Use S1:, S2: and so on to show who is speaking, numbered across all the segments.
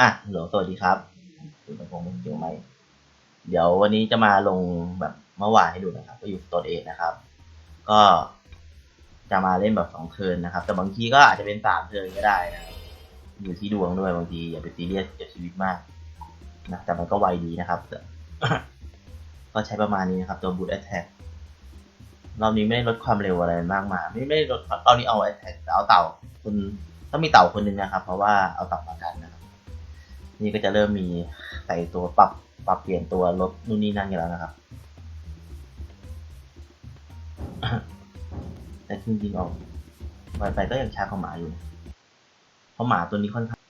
S1: อะฮัลโหลสวัสดีครับคุณประพงศ์เกี่ยวไหม เดี๋ยววันนี้จะมาลงแบบเมื่อวานให้ดูนะครับ ก็อยู่โซนเอกนะครับ ก็จะมาเล่นแบบสองเทินนะครับ แต่บางทีก็อาจจะเป็นสามเทินก็ได้นะครับ อยู่ที่ดวงด้วยบางทีอย่าไปซีเรียสกับชีวิตมากนะแต่มันก็ไวดีนะครับ ก็ใช้ประมาณนี้นะครับ ตัวบูทแอตแทกรอบนี้ไม่ได้ลดความเร็วอะไรมากมายไม่ไม่ได้ลดรอบนี้เอาแอตแทกเอาเต่าคุณต้องมีเต่าคนหนึงนะครับ เพราะว่าเอาเต่ามากันนะ นี่ก็จะเริ่มมีใส่ตัวปรับปรับเปลี่ยนตัวลดนู่นนี่นั่นกันแล้วนะครับแต่จริงๆออกไวไปก็ยังช้ากว่าหมาอยู่ เพราะหมาตัวนี้ค่อนข้าง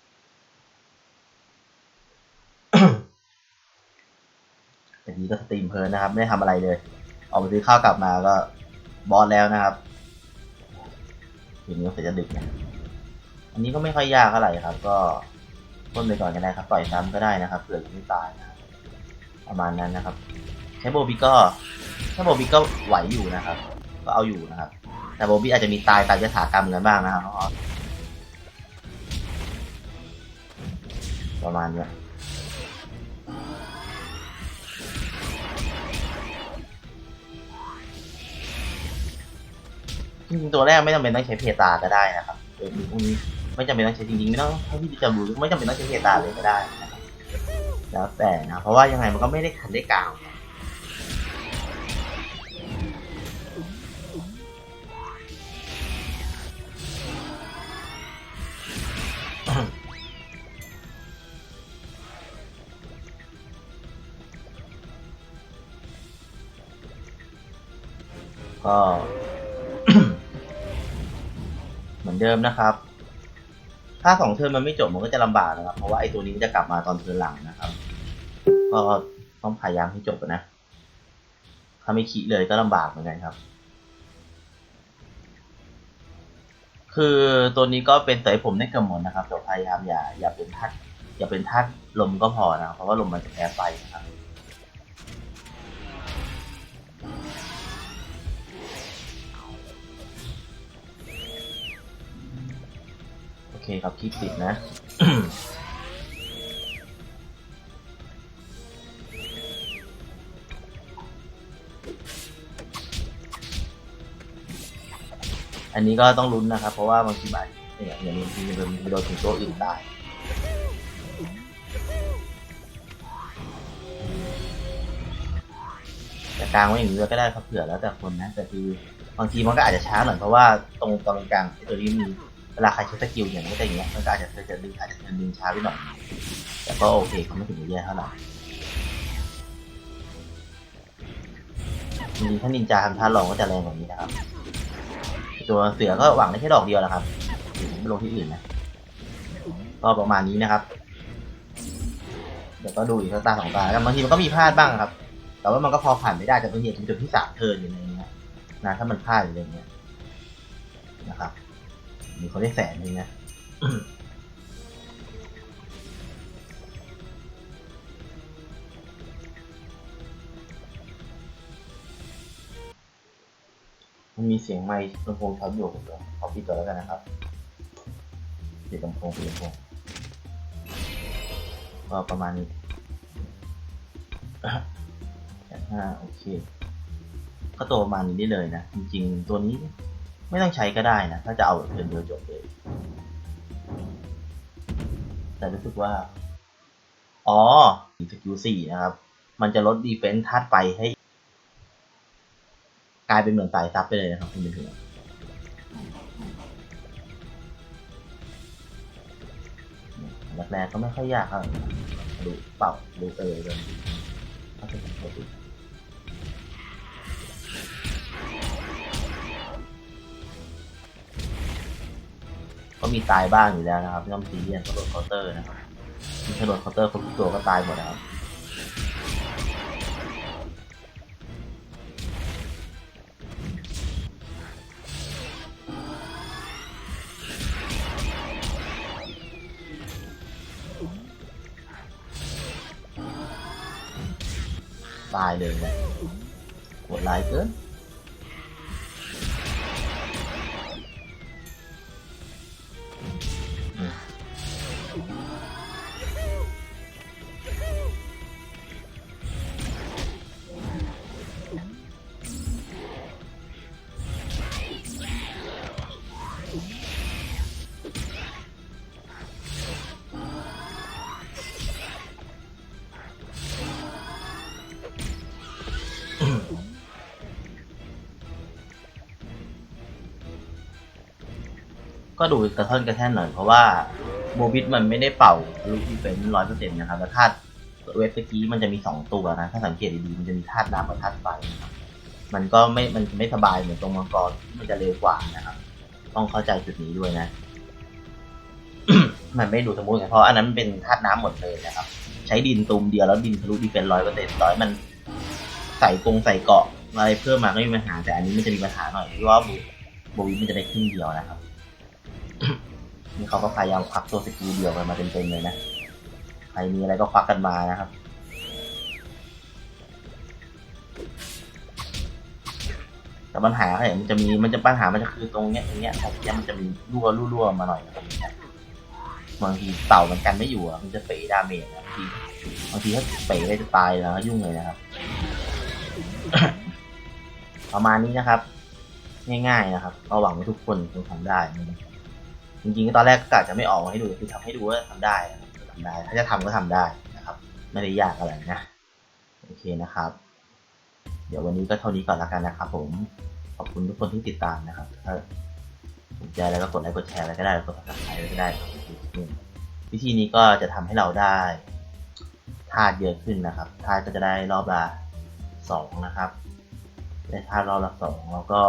S1: แต่นี้ก็สตรีมเพลินนะครับ ไม่ได้ทำอะไรเลย ออกไปซื้อข้าวกลับมาก็บอสแล้วนะครับทีนี้ก็เสร็จจะดึกนะอันนี้ก็ไม่ค่อยยากเท่าไหร่ครับ ก็ ต้นไปก่อนก็ได้ครับปล่อยซ้ำก็ได้นะครับเผื่อจะไม่ตายนะครับประมาณนั้นนะครับใช้โบบิก็ถ้าโบบิก็ไหวอยู่นะครับ ก็เอาอยู่นะครับ แต่โบบิอาจจะมีตายตามยถากรรมกันบ้างนะครับเพราะประมาณเนี้ยจริงตัวแรกไม่จำเป็นต้องใช้เพตาก็ได้นะครับเออพวกนี้ ไม่จำเป็นต้องใช้จริงๆไม่ต้องถ้พี่จะรู้ไม่จำเป็นต้องใช้เพตาเลยก็ได้นะครับแล้วแต่นะเพราะว่ายังไงมันก็ไม่ได้ขันได้กลางก็เหมือนเดิมนะครับ ถ้าสองเทิร์นมันไม่จบมันก็จะลำบากนะครับ เพราะว่าไอ้ตัวนี้มันจะกลับมาตอนเทิร์นหลังนะครับ ก็ต้องพยายามให้จบนะ ถ้าไม่คิดเลยก็ลำบากเหมือนกันครับ คือตัวนี้ก็เป็นเตยผมได้เกือบหมดนะครับแต่พยายามอย่าอย่าเป็นทัดอย่าเป็นทัดลมก็พอนะครับเพราะว่าลมมันจะแพ้ไฟนะครับ เคครับคลิปติดนะอันนี้ก็ต้องลุ้นนะครับ เพราะว่าบางทีมันเนี่ยอย่างนี้มันโดนมันโดนถึงตัวอื่นได้แต่กลางไว้อย่างนี้ก็ได้ครับเผื่อแล้วแต่คนนะแต่คือบางทีมันก็อาจจะช้าหน่อยเพราะว่าตรงตรงกลางไอ้ตัวนี้มี เวลาใครใช้สกิลอย่างนี้อย่างเงี้ยมันก็อาจจะจะดึงอาจจะดึงช้าไปหน่อยแต่ก็โอเคเขาไม่ถึงกับแย่เท่าไหร่จริงๆถ้านินจาทำท่าลองก็จะแรงกว่านี้นะครับ ตัวเสือก็หวังได้แค่ดอกเดียวแหละครับไม่ลงที่อื่นนะก็ประมาณนี้นะครับ เดี๋ยวก็ดูอีกสักตาสองตาแล้วบางทีมันก็มีพลาดบ้างครับ แต่ว่ามันก็พอผ่านไม่ได้แต่บางทีอาจจะเป็นจุดที่สามเทินอย่างเงี้ยนะถ้ามันพลาดอยู่อะไรเงี้ยนะครับ มีคนได้แสนนึงนะมันมีเสียงไมค์ลำโพงช็อตอยู่ผมเดี๋ยวขอปิดก่อนแล้วกันนะครับปิดลำโพงปิดลำโพงก็ประมาณนี้แปดห้าโอเค ก็ตัวประมาณนี้ได้เลยนะ จริงๆ ตัวนี้ ไม่ต้องใช้ก็ได้นะ ถ้าจะเอาแบบเดินเดียวจบเลย แต่รู้สึกว่า อ๋อสกิลสี่นะครับ มันจะลดดีเฟนส์ธาตุไฟให้ กลายเป็นเหมือนสายซับไปเลยนะครับคุณเป็นถึงแรกๆก็ไม่ค่อยยากครับดูเป่าดูเออเลยถ้าเป็นปกติ ก็มีตายบ้างอยู่แล้วนะครับไม่ต้องซีเรียสกระโดดเคาน์เตอร์นะครับมีกระโดดเคาน์เตอร์คนทุกตัวก็ตายหมดนะครับตายเลยนะโหดร้ายเกิน ก็ดูกระท่อนกระแท่นหน่อยเพราะว่าโมบิทมันไม่ได้เป่าลูกที่เป็นร้อยเปอร์เซ็นต์นะครับแล้วธาตุเวฟเมื่อกี้มันจะมีสองตัวนะ ถ้าสังเกตดีๆมันจะมีธาตุน้ำกับธาตุไฟนะครับมันก็ไม่ มันไม่สบายเหมือนตรงมังกรมันจะเร็วกว่านะครับ ต้องเข้าใจจุดนี้ด้วยนะ มันไม่ดูสมบูรณ์เพราะอันนั้นมันเป็นธาตุน้ำหมดเลยนะครับ ใช้ดินตูมเดียวแล้วดินทะลุดีเป็นร้อยเปอร์เซ็นต์ร้อยมันใส่กรงใส่เกาะอะไรเพิ่มมาก็ไม่มีปัญหาแต่อันนี้มันจะมีปัญหาหน่อยที่ว่าบูโบวิมันจะได้ครึ่งเดียวนะครับ นี่เขาก็พยายามควักตัวสกิลเดียวกันมาเต็มๆเลยนะ ใครมีอะไรก็ควักกันมานะครับ แต่ปัญหาเนี่ยมันจะมี มันจะปัญหา มันจะคือตรงเนี้ยตรงเนี้ยตรงเนี้ยมันจะมีรั่วรั่วมาหน่อยนะครับบางทีเต่ามันกันไม่อยู่อะ มันจะเป๋ดาเมจบางทีบางทีถ้าเป๋ได้จะตายแล้วยุ่งเลยนะครับ ประมาณนี้นะครับ ง่ายๆนะครับก็หวังว่าทุกคนคงทำได้นะครับ จริงๆตอนแรกก็กะจะไม่ออกมาให้ดูคือทำให้ดูว่าทำได้ทำได้ ถ้าจะทำก็ทำได้นะครับ ไม่ได้ยากอะไรนะ โอเคนะครับ เดี๋ยววันนี้ก็เท่านี้ก่อนละกันนะครับ ผม ขอบคุณทุกคนที่ติดตามนะครับ ถ้าสนใจแล้วก็กดไลค์กดแชร์อะไรก็ได้กดติดตามอะไรก็ได้ครับวิธีนี้ก็จะทำให้เราได้ธาตุเยอะขึ้นนะครับธาตุก็จะได้รอบละสองนะครับ ได้ธาตุรอบละสองแล้วก็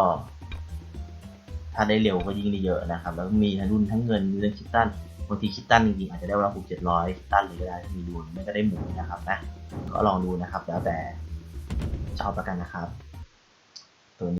S1: ถ้าได้เร็วก็ยิ่งได้เยอะนะครับ แล้วมีทั้งรุ่นทั้งเงินมีเรื่องคิดตันบางทีคิดตันจริงๆอาจจะได้วันลาหกเจ็ดร้อยคิดตันเลยก็ได้ถ้ามีดูนไม่ก็ได้หมูนะครับนะก็ลองดูนะครับ แล้วแต่ชอบแล้วกันนะครับ